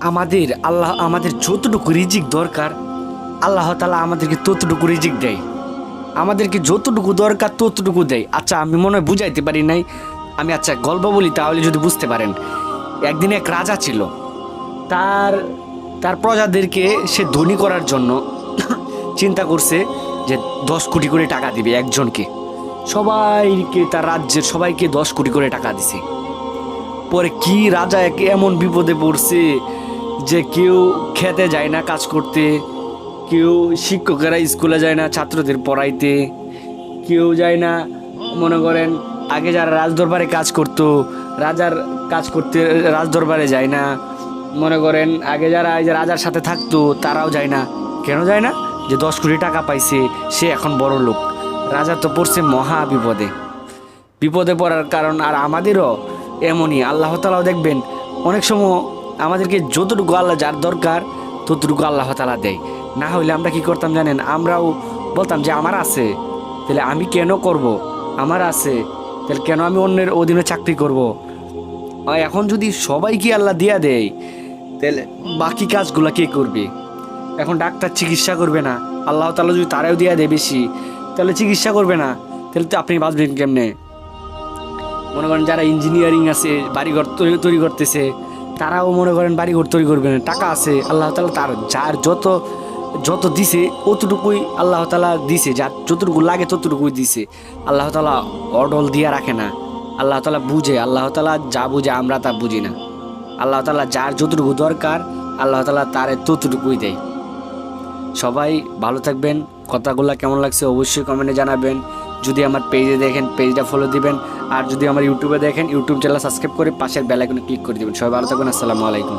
আমাদের আল্লাহ আমাদের যতটুকু রিজিক দরকার, আল্লাহ তালা আমাদেরকে ততটুকু রিজিক দেয়। আমাদেরকে যতটুকু দরকার ততটুকু দেয়। আচ্ছা আমি মনে হয় বুঝাইতে পারি নাই। আমি আচ্ছা গল্প বলি তাহলে যদি বুঝতে পারেন। একদিন এক রাজা ছিল। তার তার প্রজাদেরকে সে ধনী করার জন্য চিন্তা করছে যে দশ কোটি করে টাকা দিবে একজনকে। সবাইকে তার রাজ্যের, সবাইকে দশ কোটি করে টাকা দিছে। পরে কি রাজা এক এমন বিপদে পড়ছে যে কেউ খেতে যায় না কাজ করতে, কেউ শিক্ষকেরা স্কুলে যায় না ছাত্রদের পড়াইতে, কেউ যায় না, মনে করেন, আগে যারা রাজদরবারে কাজ করতো, রাজার কাজ করতে রাজদরবারে যায় না। মনে করেন, আগে যারা এই যে রাজার সাথে থাকতো, তারাও যায় না। কেন যায় না? যে দশ কোটি টাকা পাইছে, সে এখন বড় লোক। রাজা তো পড়ছে মহা বিপদে। বিপদে পড়ার কারণ আর আমাদেরও এমনই। আল্লাহ তালাও দেখবেন, অনেক সময় আমাদেরকে যতটুকু আল্লাহ যার দরকার, ততটুকু আল্লাহ তালা দেয়। না হইলে আমরা কি করতাম জানেন? আমরাও বলতাম যে, আমার আছে, তাহলে আমি কেন করব? আমার আছে, তাহলে কেন আমি অন্যের অধীনে চাকরি করব? এখন যদি সবাইকে আল্লাহ দিয়া দেয়, তাহলে বাকি কাজগুলো কে করবে? এখন ডাক্তার চিকিৎসা করবে না। আল্লাহ তালা যদি তারাও দিয়া দেয় বেশি, তাহলে চিকিৎসা করবে না। তাহলে তো আপনি বাঁচবেন কেমনে? মনে করেন যারা ইঞ্জিনিয়ারিং আছে, বাড়িঘর তৈরি করতেছে তারাও মনে করেন বাড়িঘর তৈরি করবে না টাকা আছে, আল্লাহ তালা তার যার যত যত দিছে, অতটুকুই আল্লাহ তালা দিছে, যার যতটুকু লাগে ততটুকুই দিছে। আল্লাহ তালা অডল দিয়া রাখে না। আল্লাহ তালা বুঝে, আল্লাহ তালা যা বুঝে আমরা তা বুঝি না। আল্লাহ তালা যার যতটুকু দরকার, আল্লাহ তালা তার ততটুকুই দেয়। সবাই ভালো থাকবেন। কথাগুলো কেমন লাগছে অবশ্যই কমেন্টে জানাবেন। যদি আমার পেজে দেখেন পেজটা ফলো দিবেন। আর যদি আমার ইউটিউবে দেখেন ইউটিউব চ্যানেল সাবস্ক্রাইব করে পাশের বেলাইকনে ক্লিক করে দিবেন। সবাই ভালো থাকুন আসসালামু আলাইকুম।